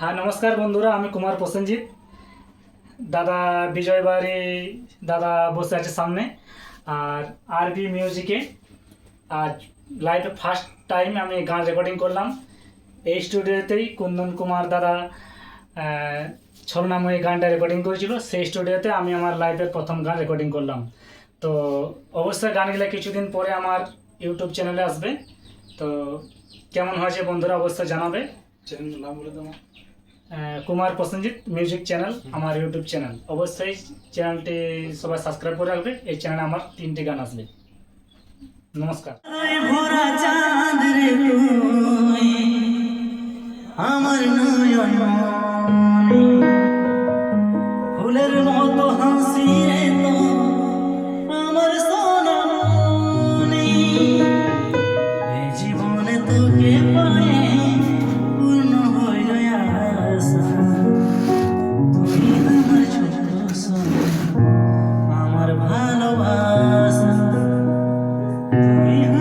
হ্যাঁ নমস্কার বন্ধুরা, আমি কুমার প্রসেনজিৎ। দাদা বিজয় বাড়ি, দাদা বসে আছে সামনে, আর আরবি মিউজিকে আজ লাইভে ফার্স্ট টাইম আমি গান রেকর্ডিং করলাম। এই স্টুডিওতেই কুন্দন কুমার দাদা ছলনাময়ী গানটা রেকর্ডিং করেছিল। সেই স্টুডিওতে আমি আমার লাইভের প্রথম গান রেকর্ডিং করলাম। তো অবশ্যই গানগুলো কিছুদিন পরে আমার ইউটিউব চ্যানেলে আসবে। তো কেমন হয়েছে বন্ধুরা, অবশ্যই জানাবে। কুমার প্রসেনজিৎ মিউজিক চ্যানেল আমার ইউটিউব চ্যানেল অবশ্যই চ্যানেলটি সবাই সাবস্ক্রাইব করে রাখবে। এই চ্যানেলে আমার তিনটে গান আসবে। নমস্কার। আমার ফুলের মতো হাসি আমার সোনা জীবনে তোকে Yeah.